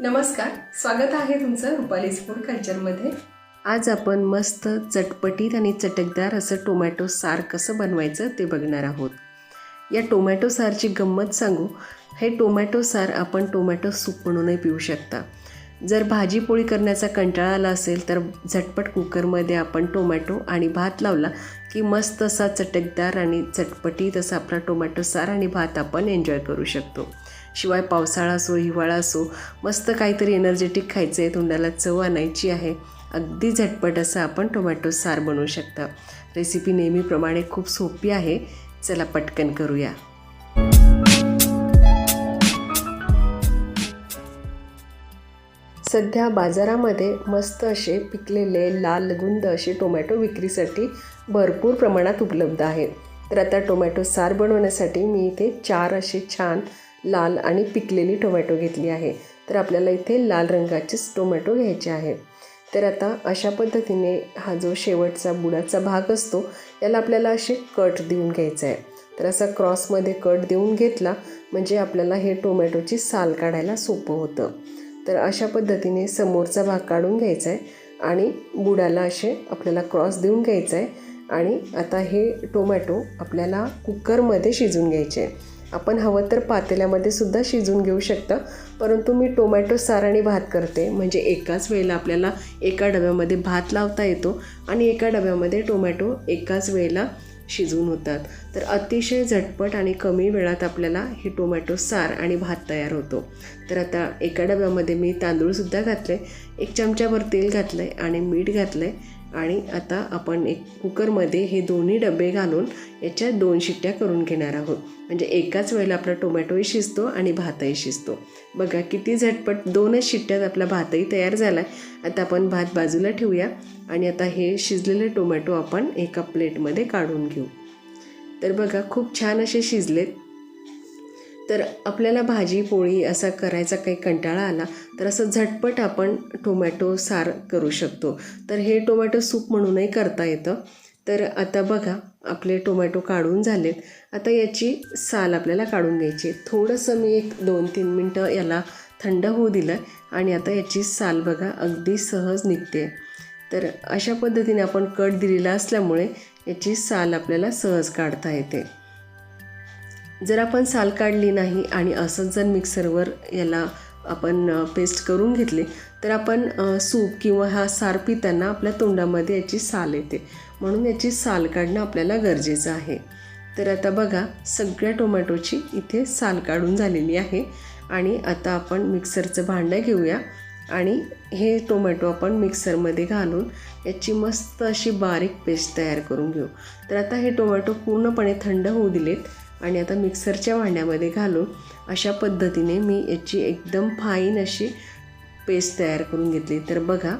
नमस्कार स्वागत आहे तुमचं रुपालीज फूड कल्चरमध्ये. आज आपण मस्त चटपटीत आणि चटकदार असं टोमॅटो सार कसं बनवायचं ते बघणार आहोत. या टोमॅटो सारची गंमत सांगू हे टोमॅटो सार आपण टोमॅटो सूप म्हणूनही पिऊ शकता. जर भाजी पोळी करण्याचा कंटाळा आला असेल तर झटपट कुकरमध्ये आपण टोमॅटो आणि भात लावला की मस्त असा चटकदार आणि चटपटीत असा आपला टोमॅटो सार आणि भात आपण एन्जॉय करू शकतो. शिवाय पावसाळा असो हिवाळा असो मस्त काहीतरी एनर्जेटिक खायचं आहे तोंडाला चव आणायची आहे. अगदी झटपट असं आपण टोमॅटो सार बनवू शकता. रेसिपी नेहमीप्रमाणे खूप सोपी आहे. चला पटकन करूया. सध्या बाजारामध्ये मस्त असे पिकलेले लाल गुंद असे टोमॅटो विक्रीसाठी भरपूर प्रमाणात उपलब्ध आहेत तर आता टोमॅटो सार बनवण्यासाठी मी इथे चार असे छान लाल आणि पिकलेली टोमॅटो घेतली आहे. तर आपल्याला इथे लाल रंगाचेच टोमॅटो घ्यायचे आहे. तर आता अशा पद्धतीने हा जो शेवटचा बुडाचा भाग असतो याला आपल्याला असे कट देऊन घ्यायचा आहे. तर असा क्रॉसमध्ये कट देऊन घेतला म्हणजे आपल्याला हे टोमॅटोची साल काढायला सोपं होतं. तर अशा पद्धतीने समोरचा भाग काढून घ्यायचा आहे आणि बुडाला असे आपल्याला क्रॉस देऊन घ्यायचा आहे. आणि आता हे टोमॅटो आपल्याला कुकरमध्ये शिजून घ्यायचे आहे. आपण हवं तर पातेल्यामध्ये सुद्धा शिजून घेऊ शकता. परंतु मी टोमॅटो सार आणि भात करते. म्हणजे एकाच वेळेला आपल्याला एका डब्यामध्ये भात लावता येतो आणि एका डब्यामध्ये टोमॅटो एकाच वेळेला शिजून होतात. तर अतिशय झटपट आणि कमी वेळात आपल्याला हे टोमॅटो सार आणि भात तयार होतो. तर आता एका डब्यामध्ये मी तांदूळसुद्धा घातले. एक चमच्याभर तेल घातलं आहे आणि मीठ घातलं आहे आणि आता आपण एक कुकरमध्ये हे दोन्ही डबे घालून याच्या दोन शिट्ट्या करून घेणार आहोत. म्हणजे एकाच वेळेला आपला टोमॅटोही शिजतो आणि भातही शिजतो. बघा किती झटपट दोनच शिट्ट्यात आपला भातही तयार झाला आहे आता आपण भात बाजूला ठेवूया आणि आता हे शिजलेले टोमॅटो आपण एका प्लेटमध्ये काढून घेऊ. तर बघा खूप छान असे शिजलेत. तर आपल्याला भाजी पोळी असा करायचा काही कंटाळा आला तर असं झटपट आपण टोमॅटो सार करू शकतो. तर हे टोमॅटो सूप म्हणूनही करता येतं. तर आता बघा आपले टोमॅटो काढून झालेत. आता याची साल आपल्याला काढून घ्यायची आहे. थोडंसं मी एक दोन तीन मिनटं याला थंड होऊ दिलं आणि आता याची साल बघा अगदी सहज निघते. तर अशा पद्धतीने आपण कट दिलेला असल्यामुळे याची साल आपल्याला सहज काढता येते. जर आपण साल काढली नाही आणि असंच जर मिक्सरवर याला आपण पेस्ट करून घेतली तर आपण सूप किंवा हा सार पिताना आपल्या तोंडामध्ये याची साल येते. म्हणून याची साल काढणं आपल्याला गरजेचं आहे. तर आता बघा सगळ्या टोमॅटोची इथे साल काढून झालेली आहे आणि आता आपण मिक्सरचं भांडं घेऊया आणि हे टोमॅटो आपण मिक्सरमध्ये घालून याची मस्त अशी बारीक पेस्ट तयार करून घेऊ. तर आता हे टोमॅटो पूर्णपणे थंड होऊ दिलेत. आणि आता मिक्सरच्या भांड्यामध्ये घालून अशा पद्धतीने मी याची एकदम फाईन अशी पेस्ट तयार करून घेतली. तर बघा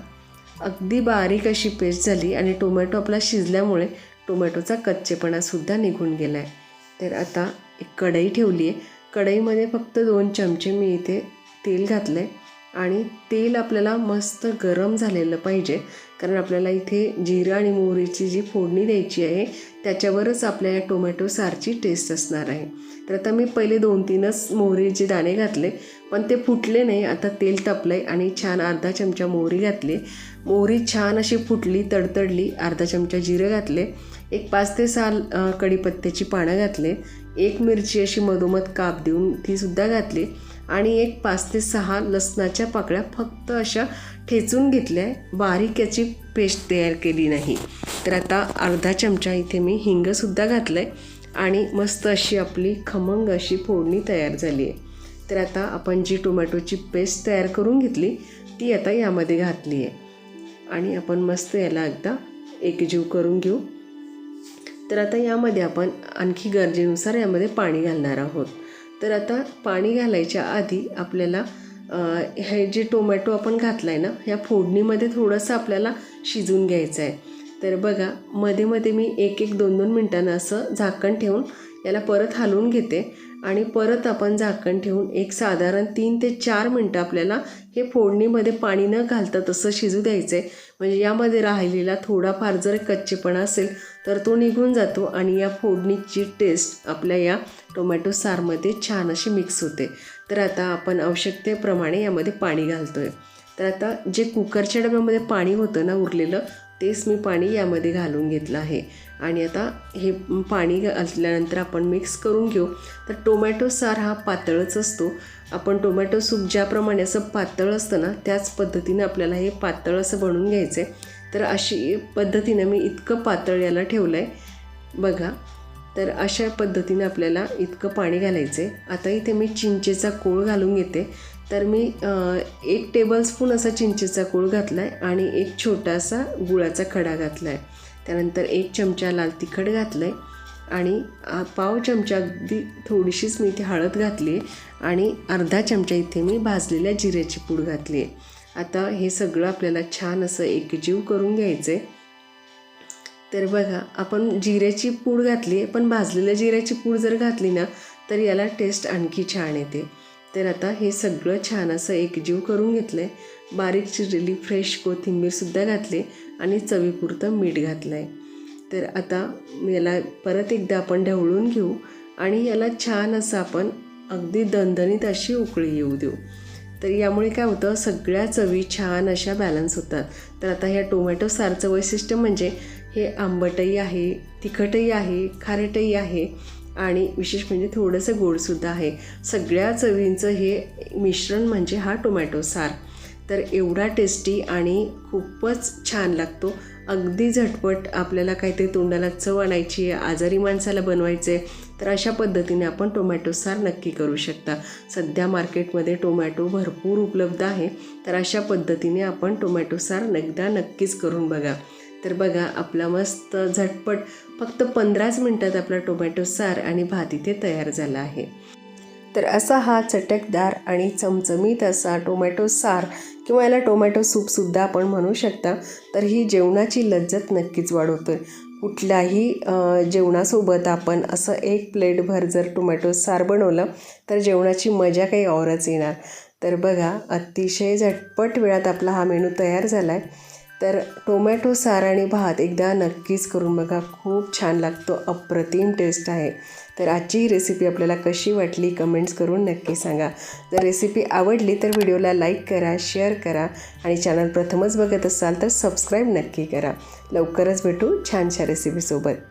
अगदी बारीक अशी पेस्ट झाली आणि टोमॅटो आपला शिजल्यामुळे टोमॅटोचा कच्चेपणासुद्धा निघून गेला आहे तर आता एक कढई ठेवली आहे कढईमध्ये फक्त दोन चमचे मी इथे तेल घातलं आहे आणि तेल आपल्याला मस्त गरम झालेलं पाहिजे. कारण आपल्याला इथे जिरं आणि मोहरीची जी फोडणी द्यायची आहे त्याच्यावरच आपल्या या टोमॅटो सारची टेस्ट असणार आहे. तर आता मी पहिले दोन तीनच मोहरीचे दाणे घातले पण ते फुटले नाही. आता तेल तापलं आहे आणि छान अर्धा चमचा मोहरी घातली. मोहरी छान अशी फुटली तडतडली. अर्धा चमचा जिरं घातले. एक पाच ते सहा कडीपत्त्याची कढीपत्त्याची पानं घातले. एक मिरची अशी मधोमध काप देऊन तीसुद्धा घातली. आणि एक पाच ते सहा लसणाच्या पाकळ्या फक्त अशा ठेचून घेतल्या. बारीक याची पेस्ट तयार केली नाही. तर आता अर्धा चमचा इथे मी हिंगसुद्धा घातलं आहे आणि मस्त अशी आपली खमंग अशी फोडणी तयार झाली आहे. तर आता आपण जी टोमॅटोची पेस्ट तयार करून घेतली ती आता यामध्ये घातली आहे. आणि आपण मस्त याला एकदा एकजीव करून घेऊ. तर आता यामध्ये आपण आणखी गरजेनुसार यामध्ये पाणी घालणार आहोत. तर आता पाणी घालायच्या आधी आपल्याला हे जे टोमॅटो आपण घातला आहे ना ह्या फोडणीमध्ये थोडंसं आपल्याला शिजून घ्यायचं आहे तर बघा मध्ये मध्ये मी एक एक दोन दोन मिनटानं असं झाकण ठेवून याला परत हलवून घेते आणि परत आपण झाकण ठेवून एक साधारण तीन ते चार मिनटं आपल्याला हे फोडणीमध्ये पाणी न घालता तसं शिजू द्यायचं आहे म्हणजे यामध्ये राहिलेला थोडाफार जर कच्चेपणा असेल तर तो निघून जातो आणि या फोडणीची टेस्ट आपल्या या टोमॅटो सारमध्ये छान अशी मिक्स होते. तर आता आपण आवश्यकतेप्रमाणे यामध्ये पाणी घालतो आहे तर आता जे कुकरच्या डब्यामध्ये पाणी होतं ना उरलेलं तेच मी पाणी यामध्ये घालून घेतलं आहे. आणि आता हे पाणी घातल्यानंतर आपण मिक्स करून घेऊ. तर टोमॅटो सार हा पातळच असतो. आपण टोमॅटो सूप ज्याप्रमाणे असं पातळ असतं ना त्याच पद्धतीने आपल्याला हे पातळ असं बनवून घ्यायचं आहे तर अशी पद्धतीनं मी इतकं पातळ याला ठेवलं आहे बघा तर अशा पद्धतीनं आपल्याला इतकं पाणी घालायचं आहे आता इथे मी चिंचेचा कोळ घालून घेते. तर मी एक टेबलस्पून असा चिंचेचा कोळ घातला आहे आणि एक छोटासा गुळाचा खडा घातला आहे त्यानंतर एक चमचा लाल तिखट घातलं आहे आणि पाव चमचा अगदी थोडीशीच मी इथे हळद घातली आहे आणि अर्धा चमचा इथे मी भाजलेल्या जिऱ्याची पूड घातली आहे आता हे सगळं आपल्याला छान असं एकजीव करून घ्यायचं आहे तर बघा आपण जिऱ्याची पूड घातली आहे पण भाजलेल्या जिऱ्याची पूड जर घातली ना तर याला टेस्ट आणखी छान येते. तर आता हे सगळं छान असं एकजीव करून घेतलं आहे बारीक चिरलेली फ्रेश कोथिंबीरसुद्धा घातली आणि चवीपुरतं मीठ घातलं आहे तर आता याला परत एकदा आपण ढवळून घेऊ आणि याला छान असं आपण अगदी दणदणीत अशी उकळी येऊ देऊ. तर यामुळे काय होतं सगळ्या चवी छान अशा बॅलन्स होतात. तर आता ह्या टोमॅटो सारचं वैशिष्ट्य म्हणजे हे आंबटही आहे तिखटही आहे खारटही आहे आणि विशेष म्हणजे थोडंसं गोडसुद्धा आहे. सगळ्या चवींचं हे मिश्रण म्हणजे हा टोमॅटो सार. तर एवढा टेस्टी आणि खूपच छान लागतो. अगदी झटपट आपल्याला काहीतरी तोंडाला चव आणायची आहे आजारी माणसाला बनवायचे तर अशा पद्धतीने आपण टोमॅटो सार नक्की करू शकता. सध्या मार्केटमध्ये टोमॅटो भरपूर उपलब्ध आहे. तर अशा पद्धतीने आपण टोमॅटो सार एकदा नक्कीच करून बघा. तर बघा आपला मस्त झटपट फक्त पंधराच मिनटात आपला टोमॅटो सार आणि भात इथे तयार झाला आहे. तर असा हा चटकदार आणि चमचमीत असा टोमॅटो सार किंवा याला टोमॅटो सूपसुद्धा आपण म्हणू शकता. तर ही जेवणाची लज्जत नक्कीच वाढवतो कुठल्याही जेवणासोबत आपण असं एक प्लेटभर जर टोमॅटो सार बनवलं तर जेवणाची मजा काही औरच येणार. तर बघा अतिशय झटपट वेळात आपला हा मेनू तयार झाला आहे तर टोमॅटो सार आणि भात एकदा नक्कीच करून बघा. खूप छान लागतो. अप्रतिम टेस्ट आहे. तर आजची रेसिपी आपल्याला कशी वाटली कमेंट्स करून नक्की सांगा. जर रेसिपी आवडली तर व्हिडिओला लाईक करा शेअर करा आणि चॅनल प्रथमच बघत असाल तर सबस्क्राईब नक्की करा. लवकरच भेटू छानशा रेसिपीसोबत